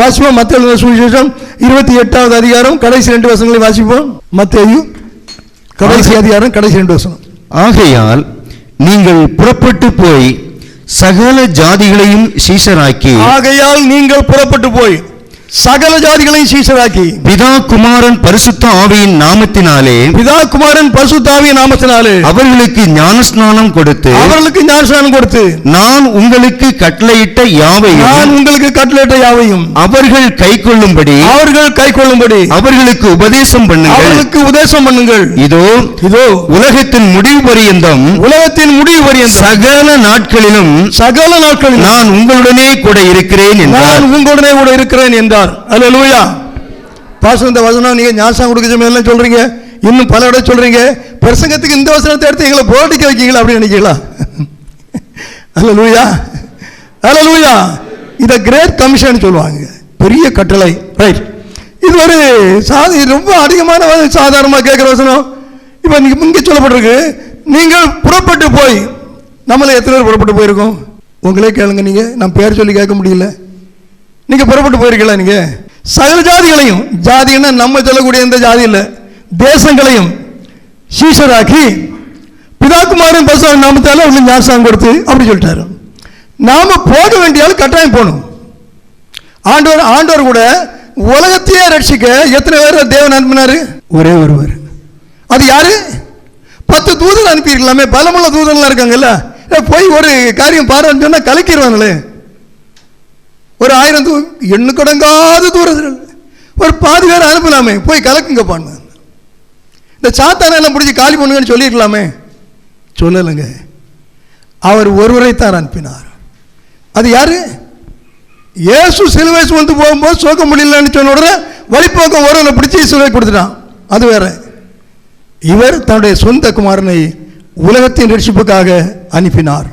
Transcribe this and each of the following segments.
வாசிப்போம். மத்திய சுவிசேஷம் இருபத்தி எட்டாவது அதிகாரம். கடைசி ரெண்டு வசனங்களை வாசிப்போம். மத்தேயு கடைசி அதிகாரம் கடைசி ரெண்டு வசனம். ஆகையால் நீங்கள் புறப்பட்டு போய் சகல ஜாதிகளையும் சீஷராக்கி ஆகையால் நீங்கள் புறப்பட்டு போய் சகல ஜாதிகளையும் சீசராக்கி. பிதா குமாரன் பரிசுத்த ஆவியின் நாமத்தினாலே பிதா குமாரன் பசுத்தாவிய நாமத்தினாலே அவர்களுக்கு ஞானஸ்நானம் கொடுத்து அவர்களுக்கு ஞானஸ்நானம் கொடுத்து நான் உங்களுக்கு கட்டளையிட்ட நான் யாவையும் உங்களுக்கு கட்டளையிட்ட யாவையும் அவர்கள் கைக்கொள்ளும்படி அவர்கள் கை கொள்ளும்படி அவர்களுக்கு உபதேசம் பண்ணுங்கள். அவர்களுக்கு உபதேசம் பண்ணுங்கள். இதோ இதோ உலகத்தின் முடிவு பரியந்தம். உலகத்தின் முடிவு வரையும் சகல நாட்களிலும் சகல நாட்களில் நான் உங்களுடனே கூட இருக்கிறேன் என்றார். நான் உங்களுடனே கூட இருக்கிறேன் என்றார். அல்லேலூயா பாசம் இந்த வசனம் நீங்க ஞாசம் கொடுக்க சமயம் சொல்றீங்க. இன்னும் பல இடம் சொல்றீங்க. பிரசங்கத்துக்கு இந்த வசனத்தை எடுத்து எங்களை போராட்டிக்க வைக்கீங்களா அப்படின்னு நினைக்கிறீங்களா அல்லேலூயா அல்லேலூயா இதை கிரேட் கமிஷன் சொல்லுவாங்க. பெரிய கட்டளை. ரைட் இது ஒரு சாதி ரொம்ப அதிகமான சாதாரணமாக சாதாரணமா கேட்குற வசனம். இப்போ நீங்கள் இங்கே சொல்லப்பட்டிருக்கு. நீங்கள் புறப்பட்டு போய் நம்மள எத்தனை பேர் புறப்பட்டு போயிருக்கோம்? உங்களே கேளுங்க நீங்க. நான் பேர் சொல்லி கேட்க முடியல. நீங்க புறப்பட்டு போயிருக்கீங்களா நீங்க? சகல ஜாதிகளையும் ஜாதின்னா நம்ம சொல்லக்கூடிய எந்த ஜாதி இல்லை. தேசங்களையும் சீஷராக்கி பிதாக்குமாரும் பசு நாமத்தால ஒன்று ஞாபகம் கொடுத்து அப்படி சொல்லிட்டாரு. நாம் போக வேண்டிய கட்டாயம் போகணும். ஆண்டவர் ஆண்டவர் கூட உலகத்தையே ரட்சிக்க எத்தனை பேர் தேவன் அனுப்பினாரு? ஒரே ஒருவர். அது யாரு? பத்து தூதர் அனுப்பியிருக்கலாமே. பலமுள்ள தூதர்லாம் இருக்காங்கல்ல. போய் ஒரு காரியம் பாருன்னு சொன்னால் கலக்கிடுவாங்களே. ஒரு ஆயிரம் தூ எண்ணுக்கடங்காத தூரத்தில் ஒரு பாதி அனுப்பலாமே போய் கலக்குங்கப்பான்னு இந்த சாத்தான எல்லாம் பிடிச்சி காலி பண்ணுங்கன்னு சொல்லியிருக்கலாமே. சொல்லலைங்க. அவர் ஒருவரைத்தான் அனுப்பினார். அது யாரு? இயேசு சிலுவை சுமந்து போகும்போது சோக்க முடியலன்னு சொன்ன உடனே வழிப்போக்கம் ஒருவனை பிடிச்சி சிலுவை கொடுத்துட்டான். அது வேற. இவர் தன்னுடைய சொந்த குமாரனை உலகத்தின் ரட்சிப்புக்காக அனுப்பினார்.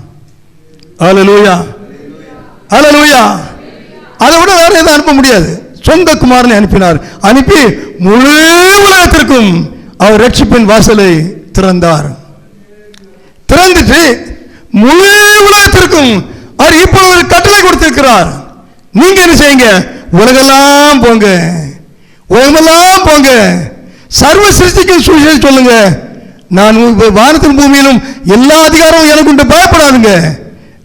அலலூயா அலலூயா அதை விட வேற எதுவும் அனுப்ப முடியாது. சொந்த குமாரனை அனுப்பினார். அனுப்பி முழு உலகத்திற்கும் அவர் ரட்சிப்பின் வாசலை திறந்தார். திறந்துட்டு முழு உலகத்திற்கும் அவர் இப்போ ஒரு கட்டளை கொடுத்திருக்கிறார். நீங்க என்ன செய்யுங்க? உலகெல்லாம் போங்க. உலகமெல்லாம் போங்க. சர்வ சிருஷ்டிக்கும் சூழ்நிலை சொல்லுங்க. நான் வானத்தின் பூமியிலும் எல்லா அதிகாரமும் எனக்கு உண்டு. பயப்படாதுங்க.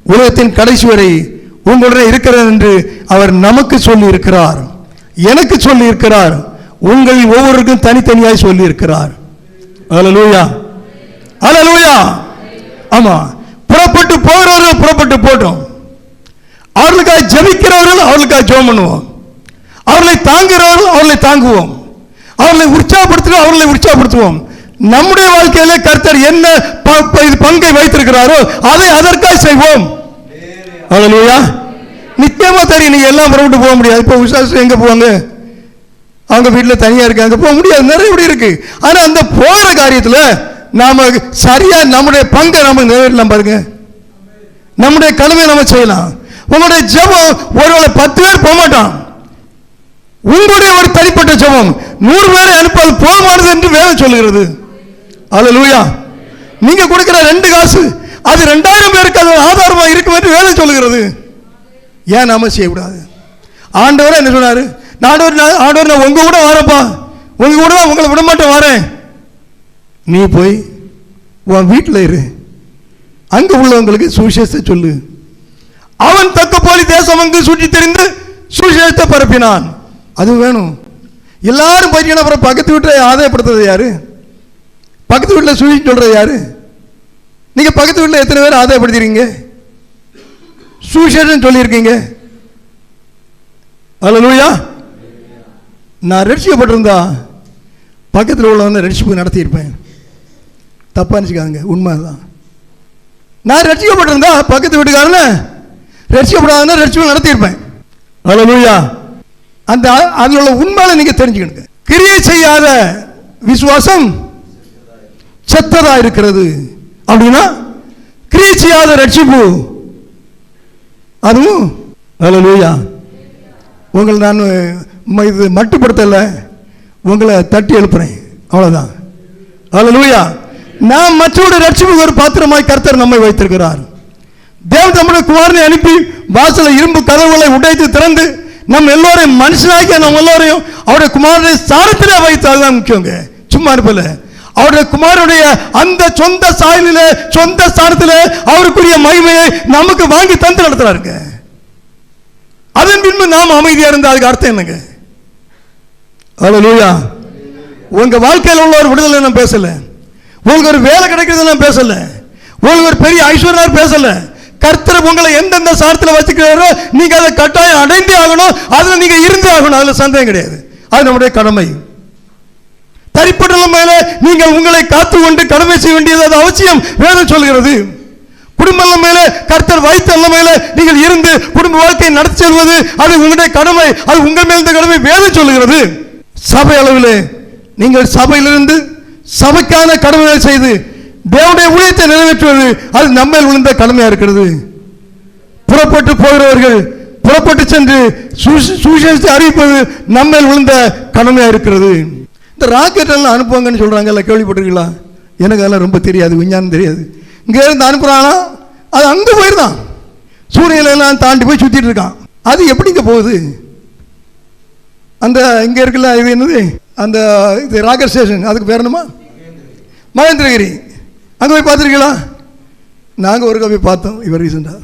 உலகத்தின் கடைசி வரை உங்களுடன் இருக்கிறேன் என்று அவர் நமக்கு சொல்லி இருக்கிறார் எனக்கு சொல்லி இருக்கிறார் உங்கள் ஒவ்வொருக்கும் தனித்தனியாய் சொல்லி இருக்கிறார் அலலூயா அல்லேலூயா ஆமா. புறப்பட்டு போகிறவர்கள் புறப்பட்டு போட்டோம். அவர்களுக்காக ஜபிக்கிறவர்கள் அவர்களுக்காக ஜோம் பண்ணுவோம். அவர்களை தாங்குகிறவர்கள் அவர்களை தாங்குவோம். அவர்களை உற்சாகப்படுத்துகிறோம் அவர்களை உற்சாகப்படுத்துவோம். நம்முடைய வாழ்க்கையில கர்த்தர் என்ன ப- ப- இது பங்கை வைத்திருக்கிறாரோ அதை அதற்காக செய்வோம். அல்லேலூயா நிச்சயமா தெரியும் நீங்கள் எல்லாம் புறப்பட்டு போக முடியாது. இப்போ விசுவாசம் எங்கே போவாங்க? அவங்க வீட்டில் தனியாக இருக்காங்க போக முடியாது. நிறைய இப்படி இருக்கு. ஆனால் அந்த போகிற காரியத்தில் நாம சரியா நம்முடைய பங்கை நம்ம நிறைவேறலாம் பாருங்க. நம்முடைய கடமையை நம்ம செய்யலாம். உங்களுடைய ஜெபம் ஒருவேளை பத்து பேர் போக மாட்டான் உங்களுடைய ஒரு தனிப்பட்ட ஜெபம். நூறு பேரை அனுப்பாது போதுமானது என்று வேதம் சொல்லுகிறது. அல்லேலூயா நீங்க கொடுக்கிற ரெண்டு காசு அது ரெண்டாயிரம் பேருக்கு அது ஆதாரமாக இருக்கும் என்று வேலை சொல்லுகிறது. ஏன் நாம செய்யக்கூடாது? ஆண்டவர் என்ன சொன்னார்? நாடவர் ஆண்டவர் நான் உங்க கூட வரேன்ப்பா. உங்க கூட தான் உங்களை விட மாட்டேன் வரேன். நீ போய் உன் வீட்டில் இரு. அங்கே உள்ளவங்களுக்கு சுவிசேஷத்தை சொல்லு. அவன் தக்க போலி தேசம் அங்கு சுற்றி தெரிந்து சுவிசேஷத்தை பரப்பினான். அது வேணும். எல்லாரும் போயிட்டீங்கன்னா அப்புறம் பக்கத்து வீட்டில் ஆதாயப்படுத்துறது யாரு? பக்கத்து வீட்டில் சுவிசேஷம் சொல்றது யாரு? நீங்க பக்கத்து வீட்டில் எத்தனை பேர் ஆதாயப்படுத்திருக்கீங்க சுவிசேஷம் சொல்லியிருக்கீங்க. அலலூயா நான் ரட்சிக்கப்பட்டிருந்தா பக்கத்தில் உள்ளவங்க ரட்சிப்பு நடத்தியிருப்பேன். தப்பாக நினச்சிக்காங்க உண்மைதான். நான் ரட்சிக்கப்பட்டிருந்தா பக்கத்து வீட்டுக்காரன ரட்சிக்கப்படாதுன்னா ரட்சிப்பு நடத்தியிருப்பேன். அலலூயா அந்த அதில் உள்ள உண்மையில நீங்கள் தெரிஞ்சுக்கணுங்க. கிரியை செய்யாத விசுவாசம் செத்ததாக இருக்கிறது. அப்படின்னா கிரியை ரட்சிப்பு? அதுவும் லூயா உங்களை நான் இது மட்டுப்படுத்தலை உங்களை தட்டி எழுப்புறேன். அவ்வளவுதான். அல்லேலூயா நாம் மற்றவருடைய ரட்சிப்பு ஒரு பாத்திரமாய் கர்த்தர் நம்மை வைத்திருக்கிறார். தேவன் நம்முடைய குமாரனை அனுப்பி வாசலை இரும்பு கதவுகளை உடைத்து திறந்து நம்ம எல்லோரையும் மனுஷனாகிய நம்ம எல்லோரையும் அவருடைய குமாரனை சாரத்திலே வைத்து அதுதான் முக்கியங்க. சும்மா இருப்பில்லை அவருடைய குமாரனுடைய அந்த சொந்த சாயலில் சொந்த ஸ்தானத்தில் அவருக்குரிய மகிமையை நமக்கு வாங்கி தந்து நடத்துறாருங்க. அதன் பின்பு நாம் அமைதியாக இருந்தால் அதுக்கு அர்த்தம் என்னங்க? அல்லேலூயா உங்க வாழ்க்கையில் உள்ள ஒரு விடுதலை நான் பேசல. உங்களுக்கு ஒரு வேலை கிடைக்கிறது நான் பேசல. உங்களுக்கு ஒரு பெரிய ஐஸ்வர்யார் பேசல. கர்த்தர் உங்களை எந்தெந்த சாரத்தில் வச்சுக்கிறாரோ நீங்க அதை கட்டாயம் அடைந்தே ஆகணும். அதுல நீங்க இருந்தே ஆகணும். அதுல சந்தேகம் கிடையாது. அது நம்முடைய கடமை. தனிப்பட்ட மேலே நீங்கள் உங்களை காத்து கொண்டு கடமை செய்ய வேண்டியது அவசியம். வேதம் சொல்கிறது குடும்ப நிலைமையில கர்த்தர் வைத்த நிலைமையில நீங்கள் இருந்து குடும்ப வாழ்க்கையை நடத்தி செல்வது அது உங்களுடைய கடமை அது உங்கள் மேல் இந்த கடமை. வேதம் சொல்லுகிறது சபை அளவிலே நீங்கள் சபையிலிருந்து சபைக்கான கடமைகளை செய்து தேவனுடைய ஊழியத்தை நிறைவேற்றுவது அது நம்ம விழுந்த கடமையா இருக்கிறது. புறப்பட்டு போகிறவர்கள் புறப்பட்டு சென்று சுசேஷத்தை அறிவிப்பது நம்ம விழுந்த கடமையா இருக்கிறது. இந்த ராக்கெட் எல்லாம் அனுப்புவாங்கன்னு சொல்கிறாங்கல்ல கேள்விப்பட்டிருக்கீங்களா? எனக்கு அதெல்லாம் ரொம்ப தெரியாது விஞ்ஞானம் தெரியாது. இங்கே இருந்து அனுப்புறானா? அது அங்கே போயிருந்தான். சூரியனை எல்லாம் தாண்டி போய் சுற்றிட்டு இருக்கான். அது எப்படிங்க போகுது? அந்த இங்கே இருக்குல்ல இது என்னது? அந்த இது ராக்கெட் ஸ்டேஷன் அதுக்கு பேர் என்னமா மகேந்திரகிரி. அங்கே போய் பார்த்துருக்கீங்களா? நாங்கள் ஒரு போய் பார்த்தோம் இவர் ரீசெண்டாக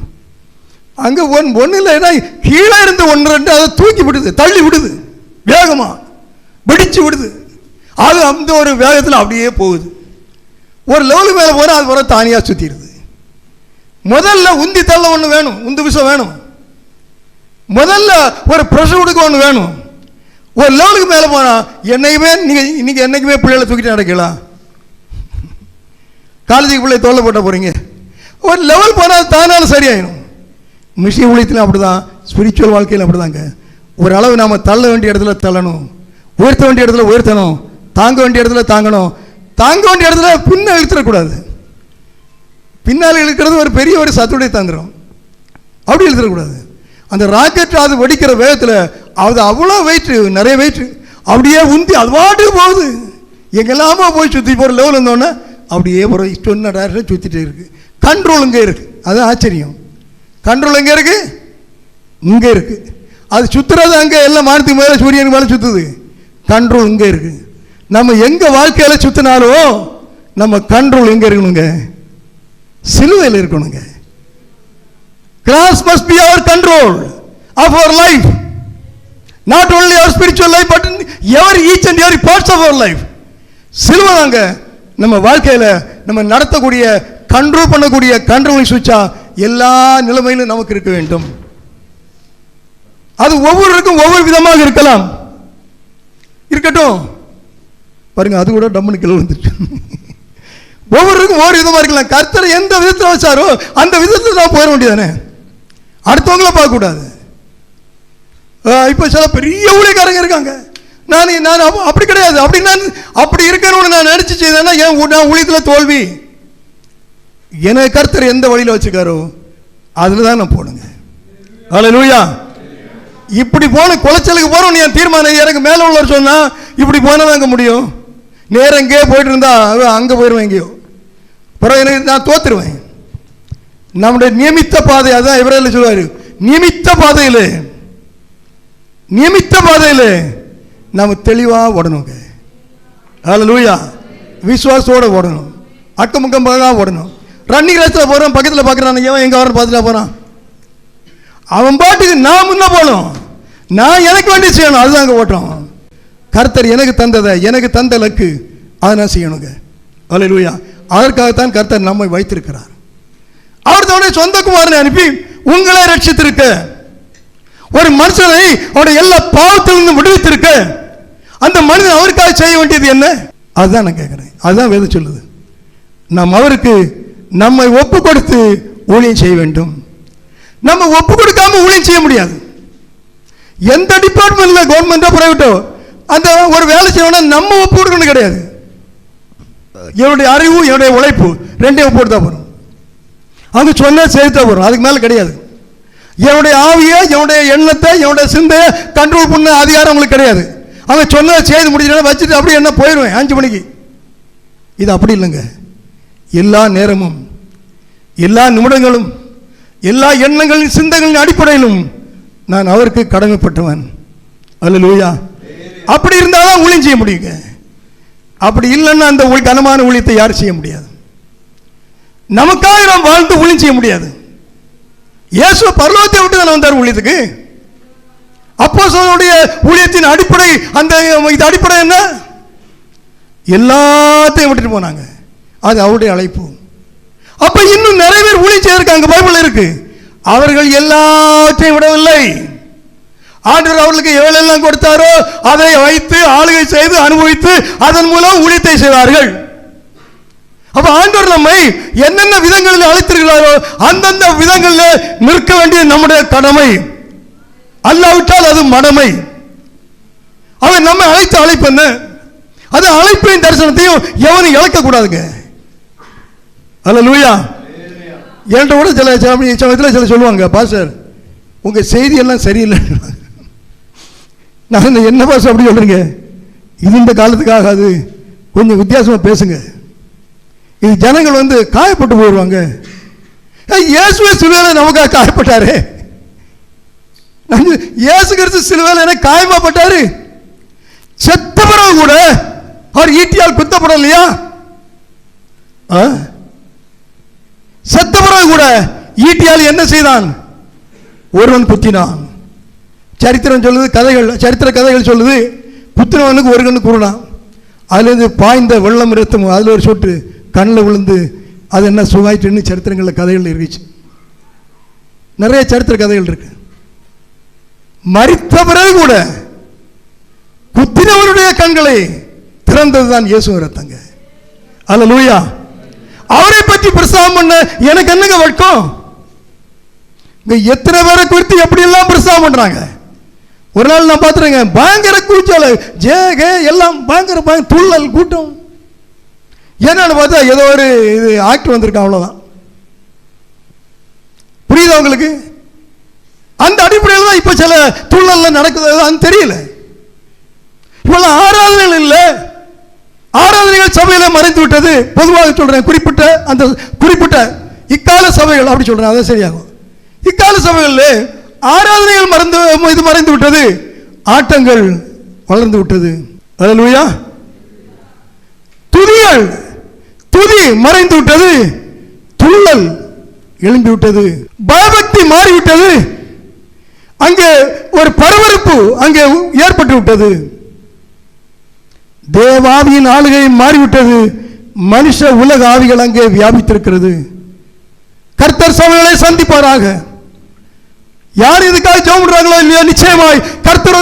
அங்கே ஒன் ஒன்றும் இல்லை ஏன்னா கீழே இருந்து ஒன்று ரெண்டு அதை தூக்கி விடுது தள்ளி விடுது வேகமாக வெடிச்சு விடுது. அது அந்த ஒரு வேகத்தில் அப்படியே போகுது. ஒரு லெவலுக்கு மேலே போனால் அது வர தானியாக சுற்றிடுது முதல்ல உந்தி தள்ள ஒன்று வேணும் உந்து விஷம் வேணும். முதல்ல ஒரு ப்ரெஷர் கொடுக்க ஒன்று வேணும். ஒரு லெவலுக்கு மேலே போனால் என்னைக்குமே நீங்கள் இன்றைக்கி என்னைக்குமே பிள்ளைகளை தூக்கிட்டு நடக்கலாம். காலேஜுக்கு பிள்ளை தோல்ல போட்ட போகிறீங்க ஒரு லெவல் போனால் தானாலும் சரியாயிடும். மிஷின் ஊழியத்தில் அப்படிதான் ஸ்பிரிச்சுவல் வாழ்க்கையில் அப்படிதாங்க. ஒரு அளவு நாம் தள்ள வேண்டிய இடத்துல தள்ளணும். உயர்த்த வேண்டிய இடத்துல உயர்த்தணும். தாங்க வேண்டிய இடத்துல தாங்கணும். தாங்க வேண்டிய இடத்துல பின்ன இழுத்துடக்கூடாது. பின்னால் இழுக்கிறது ஒரு பெரிய ஒரு சத்துடைய தந்திரம். அப்படி இழுத்துடக்கூடாது. அந்த ராக்கெட் அது வெடிக்கிற வேகத்தில் அது அவ்வளோ வெயிட்டு நிறைய வெயிட்டு அப்படியே உந்தி அது பாட்டுக்கு போகுது. எங்கெல்லாமோ போய் சுற்றி போகிற லெவல் இருந்தோன்னே அப்படியே ஒரு சொன்ன டேரக்ஷன் சுற்றிட்டே இருக்குது கண்ட்ரோல் இங்கே இருக்குது அது ஆச்சரியம். கண்ட்ரோல் எங்கே இருக்குது இங்கே இருக்குது அது சுற்றுறது அங்கே எல்லாம் மானத்துக்கு மேலே சூரியனுக்கு மேலே சுற்றுது கண்ட்ரோல் இங்கே இருக்குது நம்ம எங்கே வாழ்க்கையில் சுற்றினாலும் நம்ம கண்ட்ரோல் எங்கே இருக்கணுங்க? சிலுவையில் இருக்கணுங்க. Cross must be our control of our life not only our spiritual life but ever each and every parts of our life சிலுவை தாங்க நம்ம வாழ்க்கையில் நம்ம நடத்தக்கூடிய கண்ட்ரோல் பண்ணக்கூடிய கண்ட்ரோலிங் சுவிட்சா எல்லா நிலைமையிலும் நமக்கு இருக்க வேண்டும். அது ஒவ்வொருவருக்கும் ஒவ்வொரு விதமாக இருக்கலாம். இருக்கட்டும். பாருங்க அது கூட டம்முன்னு கீழே வந்துருச்சு ஒவ்வொருக்கும் ஒவ்வொரு விதமாக இருக்கலாம். கர்த்தரை எந்த விதத்தில் வச்சாரோ அந்த விதத்தில் தான் போயிட வேண்டியதானே அடுத்தவங்கள பார்க்கக்கூடாது. இப்போ சில பெரிய ஊழியக்காரங்க இருக்காங்க. நான் நான் அப்படி கிடையாது. அப்படி நான் அப்படி இருக்கிறவங்க நான் நினச்சி செய்தேன்னா என் நான் ஊழியத்தில் தோல்வி. என கர்த்தர் எந்த வழியில் வச்சுக்காரோ அதில் தான் நான் போடுங்க லூயா இப்படி போன குளச்சலுக்கு போகிறோம் என் தீர்மானம் எனக்கு மேலே உள்ளவர் சொன்னால் இப்படி போனால் தாங்க முடியும். நேரம் எங்கேயோ போயிட்டு இருந்தா அங்கே போயிடுவேன் எங்கேயோ. பிறகு எனக்கு நான் தோத்துருவேன். நம்முடைய நியமித்த பாதை அதான் இவரையில் சொல்லுவார். நியமித்த பாதையில் நியமித்த பாதையில் நம்ம தெளிவாக ஓடணுங்க. லூயா விசுவாசத்தோட ஓடணும். அக்கமுக்கம் பக்கம் ஓடணும் ரன்னிங் ரேஸில் போகிறோம் பக்கத்தில் பார்க்குறான் ஏன் எங்கே வரணும் பார்த்துட்டு போகிறான் அவன் பாட்டுக்கு நான் முன்ன போகணும். நான் எனக்கு வேண்டிய செய்யணும் அதுதான் அங்கே ஓட்டம். கர்த்தர் எனக்கு தந்ததை எனக்கு தந்த லக்கு அதை நான் செய்யணுங்க. லூயா அதற்காகத்தான் கர்த்தர் நம்மை வைத்திருக்கிறார். அவர் தன்னுடைய சொந்த குமாரனை அனுப்பி உங்களை ரட்சித்திருக்க. ஒரு மனுஷனை அவருடைய எல்லா பாவத்திலிருந்து விடுவித்திருக்க. அந்த மனிதன் அவருக்காக செய்ய வேண்டியது என்ன? அதுதான் நான் கேட்குறேன். அதுதான் வேதம் சொல்லுது. நாம் அவருக்கு நம்மை ஒப்பு கொடுத்து ஊழியம் செய்ய வேண்டும். நம்ம ஒப்பு கொடுக்காம ஊழியம் செய்ய முடியாது. எந்த டிபார்ட்மெண்ட்ல கவர்மெண்டோ பிரைவேட்டோ அந்த ஒரு வேலை செய்யணும்னா நம்ம ஒப்பு கொடுக்கணும் கிடையாது. என்னுடைய அறிவு என்னுடைய உழைப்பு ரெண்டையும் ஒப்பு கொடுத்தா போகிறோம் அவங்க சொன்னா செய்தா போகிறோம் அதுக்கு மேலே கிடையாது. என்னுடைய ஆவியை என்னுடைய எண்ணத்தை என்னுடைய சிந்தையை கண்ட்ரோல் பண்ண அதிகாரம் உங்களுக்கு கிடையாது. அவங்க சொன்னதை செய்து முடிச்சுட்டு வச்சுட்டு அப்படியே என்ன போயிடுவேன் அஞ்சு மணிக்கு. இது அப்படி இல்லைங்க. எல்லா நேரமும் எல்லா நிமிடங்களும் எல்லா எண்ணங்களின் சிந்தங்களின் அடிப்படையிலும் நான் அவருக்கு கடமைப்பட்டவன். அல்ல லூயா அப்படி இருந்தால் தான் ஊழியம் செய்ய முடியுங்க. அப்படி இல்லைன்னா அந்த ஊழி- கனமான ஊழியத்தை யாரும் செய்ய முடியாது. நமக்காக நாம் வாழ்ந்து ஊழியம் செய்ய முடியாது. இயேசு பரலோகத்தை விட்டு தானே வந்தார் ஊழியத்துக்கு? அப்போ ஊழியத்தின் அடிப்படை அந்த இது அடிப்படை என்ன? எல்லாத்தையும் விட்டுட்டு போனாங்க. அது அவருடைய அழைப்பு. அப்ப இன்னும் நிறைய பேர் ஊழியம் செய்திருக்காங்க பைபிள் இருக்கு. அவர்கள் எல்லாத்தையும் விடவில்லை. ஆண்டவர் அவர்களுக்கு எவ்வளெல்லாம் கொடுத்தாரோ அதை வைத்து ஆளுகை செய்து அனுபவித்து அதன் மூலம் ஊழியத்தை செய்வார்கள். அப்ப ஆண்டவர் நம்மை என்னென்ன விதங்களில் அழைத்திருக்கிறாரோ அந்தந்த விதங்களில் நிற்க வேண்டிய நம்முடைய கடமை. அல்லாவிட்டால் அது மடமை. அவன் நம்மை அழைத்த அழைப்பு என்ன? அது அழைப்பின் தரிசனத்தையும் எவனும் இழக்க கூடாதுங்க அல்ல லூயா என்கிட்ட கூட சில சமயத்தில் சில சொல்லுவாங்க பாஸ்டர் உங்க செய்தி எல்லாம் சரியில்லை நான் என்ன பாஸ்டர் அப்படி சொல்றீங்க? இது இந்த காலத்துக்கு ஆகாது கொஞ்சம் வித்தியாசமா பேசுங்க. இது ஜனங்கள் வந்து காயப்பட்டு போயிடுவாங்க இயேசுவே சிலுவையில் நமக்காக காயப்பட்டாரு. இயேசு கிறிஸ்து சிலுவையில் என்ன காயமாப்பட்டாரு செத்த பிறகு கூட. அவர் ஈட்டியால் குத்தப்படலையா ஆ? செத்த பிறகு கூட. ஈட்டியால் என்ன செய்தான்? ஒருவன் குத்தினான். சரித்திரம் சொல்லுது கதைகள் சரித்திர கதைகள் சொல்லுது. புத்திரவனுக்கு ஒரு கண்ணு குருடான் அதுலேருந்து பாய்ந்த வெள்ளம் ரத்தம் அதில் ஒரு சொட்டு கண்ணில் விழுந்து அது என்ன சுகாயிட்டுன்னு சரித்திரங்களில் கதைகள் இருந்துச்சு. நிறைய சரித்திர கதைகள் இருக்கு. மறித்த பிறகு கூட குத்தினவருடைய கண்களை திறந்தது தான் இயேசு ரத்தங்க அல்ல லூயா அவரை பற்றி பிரசாரம் பண்ண எனக்கு என்னங்க வழக்கம்? இங்க எத்தனை பேரை குறித்து எப்படி எல்லாம் பிரசாரம் பண்றாங்க? ஒரு நாள் நான் பார்த்துருங்க பயங்கர கூச்சல். ஜே கே எல்லாம் பயங்கர பயங்கர துள்ளல் கூட்டம். என்னன்னு பார்த்தா ஏதோ ஒரு இது ஆக்ட் வந்திருக்கு அவ்வளோதான் புரியுதா உங்களுக்கு? அந்த அடிப்படையில் தான் இப்போ சில துள்ளல் நடக்குது அது தெரியல. இவ்வளோ ஆராதனைகள் இல்லை. ஆராதனைகள் சபையில் மறைந்து விட்டது. பொதுவாக சொல்கிறேன் குறிப்பிட்ட அந்த குறிப்பிட்ட இக்கால சபைகள் அப்படி சொல்கிறேன் அதான் சரியாகும். இக்கால சபைகளில் ஆராதனைகள் மறந்து இது மறைந்து விட்டது. ஆட்டங்கள் வளர்ந்து விட்டது. அல்லேலூயா துதிகள் துதி மறைந்து விட்டது. துள்ளல் எழும்பி விட்டது. பயபக்தி மாறிவிட்டது. அங்கே ஒரு பரபரப்பு அங்கே ஏற்பட்டு விட்டது. தேவாவியின் ஆளுகை மாறிவிட்டது. மனுஷ உலக ஆவிகள் அங்கே வியாபித்திருக்கிறது. கர்த்தர் சபைகளை சந்திப்பாராக. யார் இதுக்காக ஜெபம் பண்றாங்களோ இல்லையோ நிச்சயமாய் கர்த்தர்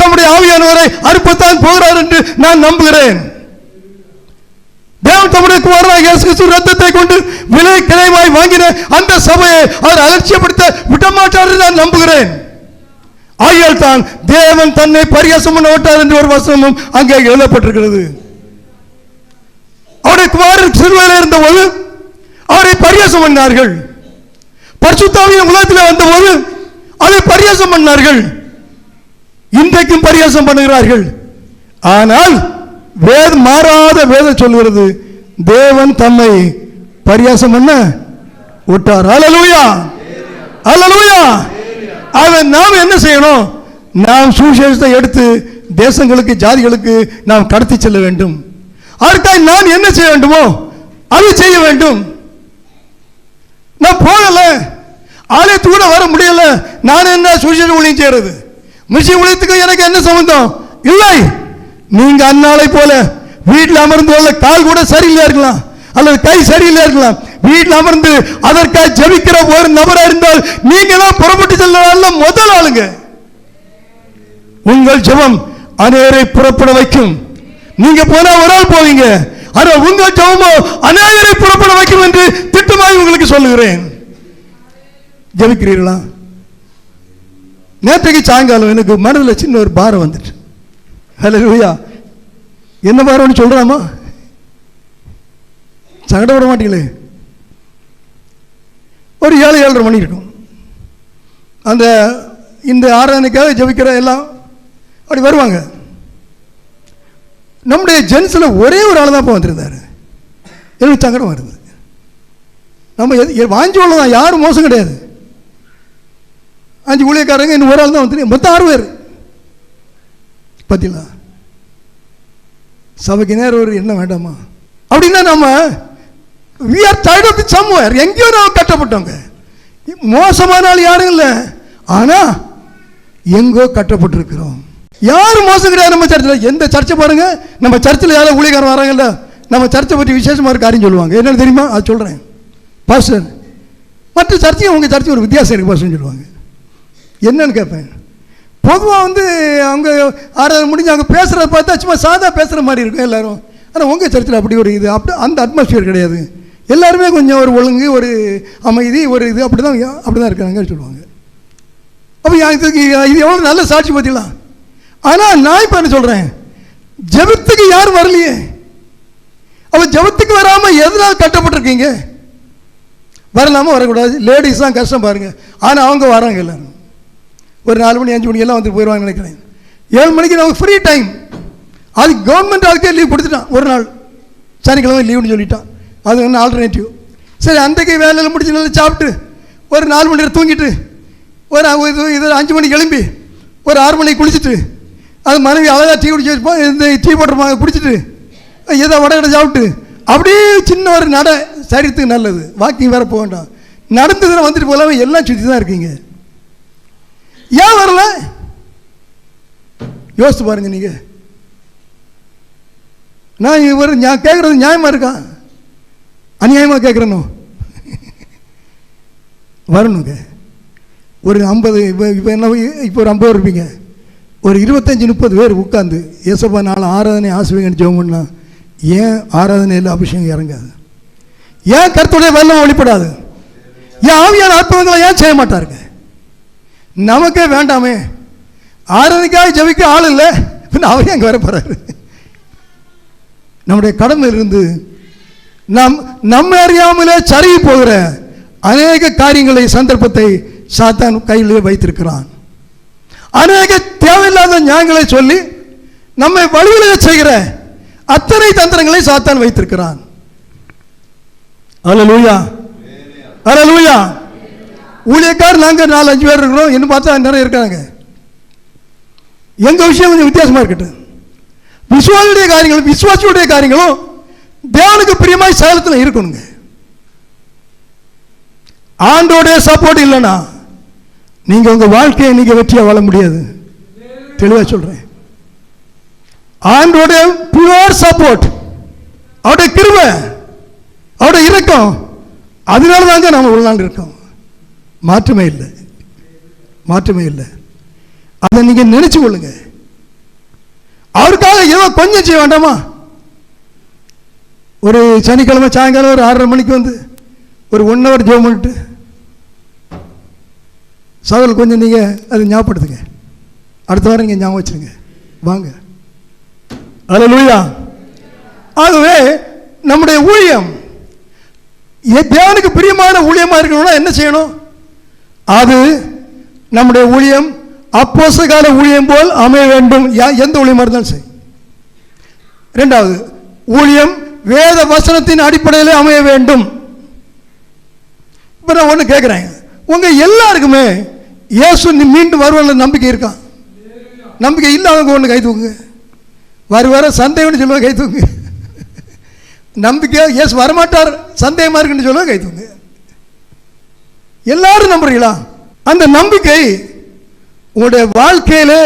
தம்முடைய ஆவியானவரை அனுப்பத்தான் போகிறார் என்று நான் நம்புகிறேன். தேவன் தம்முடைய குமாரனாக இயேசு கிறிஸ்து ரத்தத்தை கொண்டு விலை கிளைமாய் வாங்கின அந்த சபையை அவர் அலட்சியப்படுத்த விடமாட்டார் என்று நான் நம்புகிறேன். ஆகியால் தான் தேவன் தன்னை பரியாசம் பண்ண விட்டார் என்று ஒரு வசனமும் அங்கே எழுதப்பட்டிருக்கிறது. அவருடைய குமாரன் சிறுவையில் இருந்தபோது அவரை பரியாசம் பண்ணார்கள். பரிசுத்தாவியின் உலகத்தில் வந்தபோது அதை பரியாசம் பண்ணார்கள். இன்றைக்கும் பரியாசம் பண்ணுகிறார்கள். ஆனால் வேத மாறாத வேதம் சொல்கிறது தேவன் தம்மை பரியாசம் பண்ண விட்டார். அலலூயா அலலூயா அதை நாம் என்ன செய்யணும்? நாம் சுவிசேஷத்தை எடுத்து தேசங்களுக்கு ஜாதிகளுக்கு நாம் கடத்தி செல்ல வேண்டும். அதற்காக நான் என்ன செய்ய வேண்டுமோ அதை செய்ய வேண்டும். நான் போகல. ஆலயத்துக்கு கூட வர முடியல. நான் என்ன சுவிசேஷ ஊழியம் செய்யறது? மிஷின் ஊழியத்துக்கு எனக்கு என்ன சம்பந்தம்? இல்லை. நீங்க அந்நாளை போல வீட்டில் அமர்ந்து உள்ள கால் கூட சரியில்லை இருக்கலாம்? அல்லது கை சரியில்லை இருக்கலாம்? வீட்டில் அமர்ந்து அதற்காக ஜெபிக்கிற ஒரு நபராக இருந்தால் நீங்க தான் புறப்பட்டு செல்ல முதல் ஆளுங்க. உங்கள் ஜபம் அநேரை புறப்பட வைக்கும். நீங்க போனா ஒரு ஆள் போவீங்க. ஆனா உங்க ஜெபமோ அநேகரை புறப்பட வைக்கும் என்று திட்டமாய் உங்களுக்கு சொல்லுகிறேன். ஜெபிக்கிறீர்களா? நேற்றைக்கு சாயங்காலம் எனக்கு மனதில் சின்ன ஒரு பாரம் வந்துட்டு. ஹலோ என்ன பாரம்னு சொல்றாமா? சங்கடப்பட மாட்டீங்களே? ஒரு ஏழு ஏழரை மணி இருக்கும். அந்த இந்த ஆராதனைக்காக ஜெபிக்கிற எல்லாம் அப்படி வருவாங்க. நம்முடைய ஜென்ஸில் ஒரே ஒரு ஆள் தான் இப்போ வந்திருந்தார். எனக்கு சங்கடம் வருது. நம்ம எது- வாஞ்சி உள்ளதான் யாரும் மோசம் கிடையாது. அஞ்சு ஊழியக்காரங்க இன்னும் ஒரு ஆள் தான் வந்து மொத்தம் ஆறு பேர். பார்த்தீங்களா சபைக்கு நேரம் ஒரு என்ன வேண்டாமா? அப்படின்னா நம்ம we are tied of the somewhere எங்கேயோ நாம் கட்டப்பட்டவங்க மோசமான ஆள் யாரும் இல்லை. ஆனால் எங்கோ கட்டப்பட்டிருக்கிறோம். யார் மோசம் கிடையாது நம்ம சர்ச்சில்? எந்த சர்ச்சை பாருங்க. நம்ம சர்ச்சில் யாரோ ஊழியக்காரன் வராங்கல்ல. நம்ம சர்ச்சை பற்றி விசேஷமாக ஒரு காரியம் சொல்லுவாங்க. என்னன்னு தெரியுமா? அது சொல்கிறேன் பாஸ்டர் மற்ற சர்ச்சையும் உங்கள் சர்ச்சை ஒரு வித்தியாசம் இருக்குது பாஸ்டர்னு சொல்லுவாங்க. என்னன்னு கேட்பேன் பொதுவாக வந்து அவங்க ஆறாவது முடிஞ்சு அவங்க பேசுகிறத பார்த்தா சும்மா சாதா பேசுகிற மாதிரி இருக்கும் எல்லாரும். ஆனால் உங்கள் சர்ச்சில் அப்படி ஒரு இது அப்படி அந்த அட்மாஸ்பியர் கிடையாது. எல்லாருமே கொஞ்சம் ஒரு ஒழுங்கு ஒரு அமைதி ஒரு இது அப்படி தான் அப்படி தான் இருக்கிறாங்கன்னு சொல்லுவாங்க. அப்போ இதுக்கு இது எவ்வளோ நல்ல சாட்சி பார்த்தீங்களா? ஆனால் நான் இப்போ என்ன சொல்கிறேன் ஜெபத்துக்கு யாரும் வரலையே. அப்போ ஜெபத்துக்கு வராமல் எதனால் கட்டப்பட்டிருக்கீங்க? வரலாமா? வரக்கூடாது. லேடிஸ் தான் கஷ்டம் பாருங்கள் ஆனால் அவங்க வராங்க எல்லாரும். ஒரு நாலு மணி அஞ்சு மணி எல்லாம் வந்து போயிடுவாங்கன்னு நினைக்கிறேன். ஏழு மணிக்கு நமக்கு ஃப்ரீ டைம் அது கவர்மெண்ட் அதுக்கே லீவ் கொடுத்துட்டான். ஒரு நாள். சனிக்கிழமை லீவுன்னு சொல்லிட்டான். அது ஒன்று ஆல்டர்னேட்டிவ் சரி அன்றைக்கு வேலையில் முடிச்சு நல்லா சாப்பிட்டு ஒரு நாலு மணி நேரம் தூங்கிட்டு ஒரு இது இது அஞ்சு மணிக்கு எழும்பி ஒரு ஆறு மணிக்கு குளிச்சுட்டு அது மனைவி அழகாக டீ குடிச்சு வச்சுப்போம் இந்த டீ போட்டுருப்பாங்க குடிச்சிட்டு ஏதோ வடகடை சாப்பிட்டு அப்படியே சின்ன ஒரு நடை சரீரத்துக்கு நல்லது. வாக்கிங் வேற போக வேண்டாம். நடந்து வந்துட்டு போகலாம எல்லாம் சுற்றி தான் இருக்கீங்க. ஏன் வரல? யோசித்து பாருங்க நீங்கள் நான் இவர் நான் கேட்குறது நியாயமாக இருக்கா? அநியாயமாக கேட்குறேனோ வரணுங்க. ஒரு ஐம்பது இப்போ இப்போ என்ன இப்போ ஒரு ஐம்பது இருப்பீங்க. ஒரு இருபத்தஞ்சி முப்பது பேர் உட்காந்து ஏசப்பா நாள் ஆராதனை ஆசிரியங்கன்னு ஜெபம் பண்ணலாம் ஏன் ஆராதனையில் அபிஷேகம் இறங்காது? ஏன் கருத்துடைய வல்லம் வெளிப்படாது? ஏன் ஆவியான அற்புதங்களை ஏன் செய்ய மாட்டாருங்க நமக்கே வேண்டாமே. ஆராதனைக்காக ஜெபிக்க ஆள் இல்லை. பின்ன அவரே அங்கே வர போகிறாரு நம்முடைய கடமை இருந்து நம் நம்ம அறியாமலே சருகி போகிற அநேக காரியங்களை சந்தர்ப்பத்தை சாத்தான் கையிலே வைத்திருக்கிறான். அநேக தேவையில்லாத நியாயங்களை சொல்லி நம்மை வழிவிலக செய்கிற அத்தனை தந்திரங்களை சாத்தான் வைத்திருக்கிறான். அல்லேலூயா அல்லேலூயா ஊழியக்கார் நாங்க நாலு அஞ்சு பேர் இருக்கிறோம். என்ன பார்த்தா நிறைய இருக்காங்க. எங்க விஷயம் கொஞ்சம் வித்தியாசமா இருக்கட்டும். விசுவாசியுடைய காரியங்களும் விசுவாசியுடைய காரியங்களும் தேவனுக்கு பிரியமாய் சேலத்தில் இருக்கணுங்க. ஆண்டோடைய சப்போர்ட் இல்லைன்னா நீங்க உங்க வாழ்க்கையை நீங்க வெற்றியா வாழ முடியாது. தெளிவா சொல்றேன். ஆண்டோடைய பியூர் சப்போர்ட் அவருடைய கிருபை அவருடைய இறக்கம் அதனால தாங்க நாம உள்நாண்டு இருக்கோம். மாற்றமே இல்லை. மாற்றமே இல்லை. அதை நீங்க நினைச்சு கொள்ளுங்க. அவருக்காக ஏதோ கொஞ்சம் செய்ய வேண்டாமா? ஒரு சனிக்கிழமை சாயங்காலம் ஒரு ஆறரை மணிக்கு வந்து ஒரு ஒன் ஹவர் ஜோம் பண்ணிட்டு சகல் கொஞ்சம் நீங்கள் அதை ஞாபகப்படுத்துங்க. அடுத்த வாரம் நீங்கள் ஞாபகம் வச்சுருங்க. வாங்க. அதில் லூயா ஆகவே நம்முடைய ஊழியம் தேவனுக்கு பிரியமான ஊழியமாக இருக்கணும்னா என்ன செய்யணும்? அது நம்முடைய ஊழியம் அப்போச கால ஊழியம் போல் அமைய வேண்டும். எந்த ஊழியமாக இருந்தாலும் சரி. ரெண்டாவது ஊழியம் வேத வசனத்தின் அடிப்படையில் அமைய வேண்டும். இப்போ நான் ஒன்று கேட்குறேன் உங்கள் எல்லாருக்குமே இயேசு நீ மீண்டும் வருவான நம்பிக்கை இருக்கான் நம்பிக்கை இல்லாதவங்க ஒன்று கை வர வருவார சந்தேகம்னு சொல்லுவாங்க கை தூக்குங்க. நம்பிக்கை இயேசு வரமாட்டார் சந்தேகமாக இருக்குன்னு சொல்லுவாங்க கை தூக்குங்க. எல்லாரும் நம்புறீங்களா? அந்த நம்பிக்கை உங்களுடைய வாழ்க்கையிலே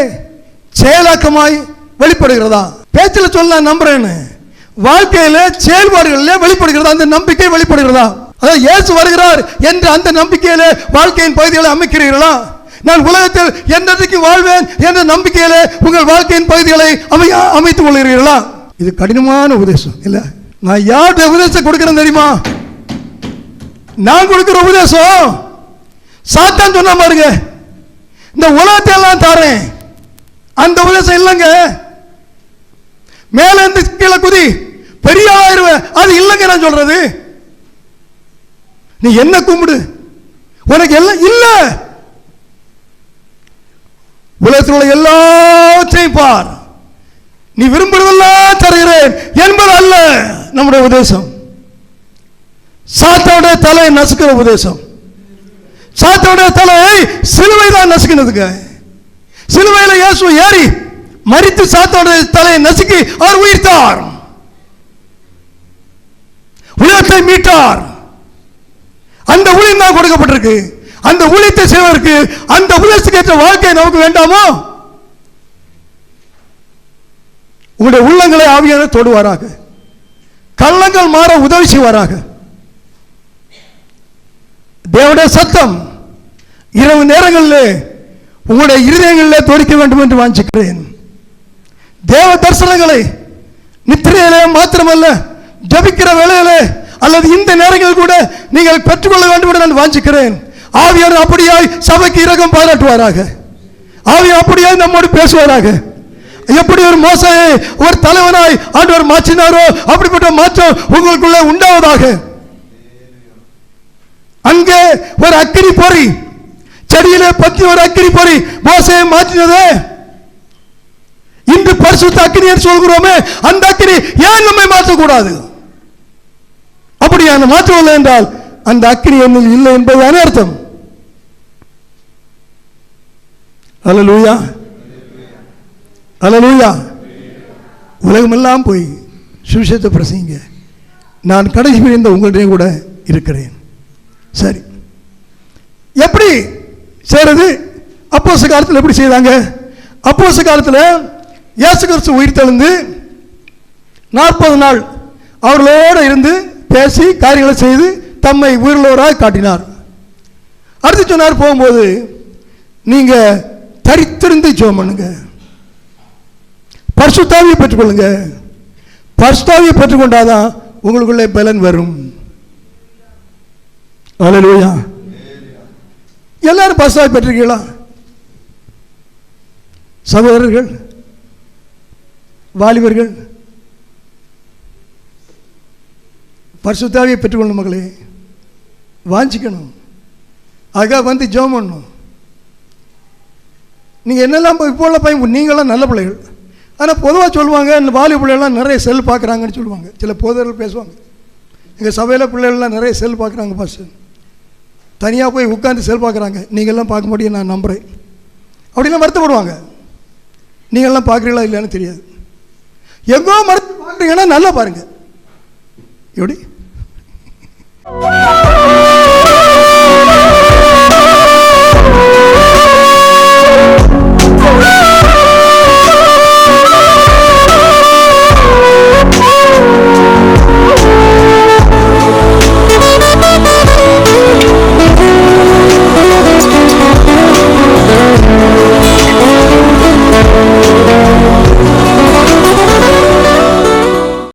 செயலாக்கமாய் வெளிப்படுகிறதா? பேச்சில் சொல்ல நம்புறேன்னு. வாழ்க்கையில செயல்பாடுகளில் வெளிப்படுகிறதா? அந்த நம்பிக்கை வெளிப்படுகிறதா? அதாவது இயேசு வருகிறார் என்ற அந்த நம்பிக்கையில வாழ்க்கையின் பகுதிகளை அமைக்கிறீர்களா? நான் உலகத்தில் என்னைக்கு வாழ்வேன் என்ற நம்பிக்கையில உங்கள் வாழ்க்கையின் பகுதிகளை அமைய அமைத்துக் கொள்கிறீர்களா? இது கடினமான உபதேசம் இல்ல? நான் யார்கிட்ட உபதேசம் கொடுக்கிறேன் தெரியுமா? நான் கொடுக்கிற உபதேசம் சாத்தான் சொன்ன பாருங்க. இந்த உலகத்தை எல்லாம் தாரேன். அந்த உபதேசம் இல்லைங்க. மேல இருந்து கீழே குதி பெரிய ஆயிருவ அது இல்லைங்க நான் சொல்றது. நீ என்ன கும்பிடு? உனக்கு எல்லாம் இல்லை. உலகத்தில் உள்ள எல்லாத்தையும் பார். நீ விரும்புறதெல்லாம் தருகிறேன் என்பது அல்ல நம்முடைய உபதேசம். சாத்தாவுடைய தலை நசுக்கிற உபதேசம். சாத்தாவுடைய தலை சிலுவை தான் நசுக்கினதுங்க. சிலுவையில் இயேசு ஏறி மறித்து சாத்தாவுடைய தலையை நசுக்கி அவர் உயிர்த்தார். உலகத்தை மீட்டார். அந்த ஊழியம் தான் கொடுக்கப்பட்டிருக்கு. அந்த ஊழியத்தை செய்வதற்கு அந்த ஊழியத்துக்கு ஏற்ற வாழ்க்கை நமக்கு வேண்டாமோ? உங்களுடைய உள்ளங்களை ஆவியான தொடுவாராக. கள்ளங்கள் மாற உதவி செய்வாராக. தேவனுடைய சத்தம் இரவு நேரங்களிலே உங்களுடைய இருதயங்களில் தோடிக்க வேண்டும் என்று வாஞ்சிக்கிறேன். தேவ தரிசனங்களை நித்திரையிலே மாத்திரமல்ல ஜபிக்கிற வேலையிலே அல்லது இந்த நேரங்களில் கூட நீங்கள் பெற்றுக்கொள்ள வேண்டும் என்று நான் வாஞ்சிக்கிறேன். ஆவியார் அப்படியாய் சபைக்கு இரக்கம் பாராட்டுவாராக. ஆவியார் அப்படியாய் நம்மோடு பேசுவாராக. எப்படி ஒரு மோசையை ஒரு தலைவனாய் ஆண்டவர் மாற்றினாரோ அப்படிப்பட்ட மாற்றம் உங்களுக்குள்ள உண்டாவதாக. அங்கே ஒரு அக்கினி பொறி செடியிலே பத்தி ஒரு அக்கினி பொறி மோசையை மாற்றினதே. இன்று பரிசுத்த அக்கினி என்று சொல்கிறோமே அந்த அக்கினி ஏன் நம்மை மாற்றக்கூடாது? அப்படியான மாற்றவில்லை என்றால் அந்த அக்கினி என்னில் இல்லை என்பதுதானே அர்த்தம் அலலூயா அலலூயா உலகமெல்லாம் போய் சுவிசேஷத்தை பிரசங்க நான் கடைசி பிரிந்த உங்களிடையே கூட இருக்கிறேன். சரி. எப்படி செய்கிறது அப்போச காலத்தில் எப்படி செய்தாங்க? அப்போச காலத்தில் இயேசு கிறிஸ்து உயிர் தெழுந்து நாற்பது நாள் அவர்களோடு இருந்து பேசி காரியங்களை செய்து தம்மை உயிருள்ளவராக காட்டினார். அடுத்து சொன்னார் போகும்போது நீங்கள் தரித்திருந்து ஜோம் பண்ணுங்க. பர்சுத்தாவியை பெற்றுக்கொள்ளுங்க. பர்சுத்தாவியை பெற்றுக்கொண்டாதான் உங்களுக்குள்ளே பலன் வரும். அல்லேலூயா எல்லாரும் பர்சுத்தாவி பெற்றிருக்கீங்களா? சகோதரர்கள் வாலிபர்கள் பரிசுத்தாவியை பெற்றுக்கொள்ளும் மகளே வாஞ்சிக்கணும். அதுக்காக வந்து ஜெபம் பண்ணணும். நீங்கள் என்னெல்லாம் இப்போ இப்போ உள்ள பையன் நீங்களாம் நல்ல பிள்ளைகள். ஆனால் பொதுவாக சொல்லுவாங்க இந்த வாலி பிள்ளைகள்லாம் நிறைய செல் பார்க்குறாங்கன்னு சொல்லுவாங்க. சில போதர்கள் பேசுவாங்க. எங்கள் சபையில் பிள்ளைகள்லாம் நிறைய செல் பார்க்குறாங்க பாஸ் தனியாக போய் உட்காந்து செல் பார்க்குறாங்க. நீங்கள்லாம் பார்க்க முடியும் நான் நம்புகிறேன் அப்படிலாம் வருத்தப்படுவாங்க. நீங்கள்லாம் பார்க்குறீங்களா இல்லைன்னு தெரியாது. எங்கோ மறுத்து பார்க்குறீங்கன்னா நல்லா பாருங்கள் எப்படி? Woo!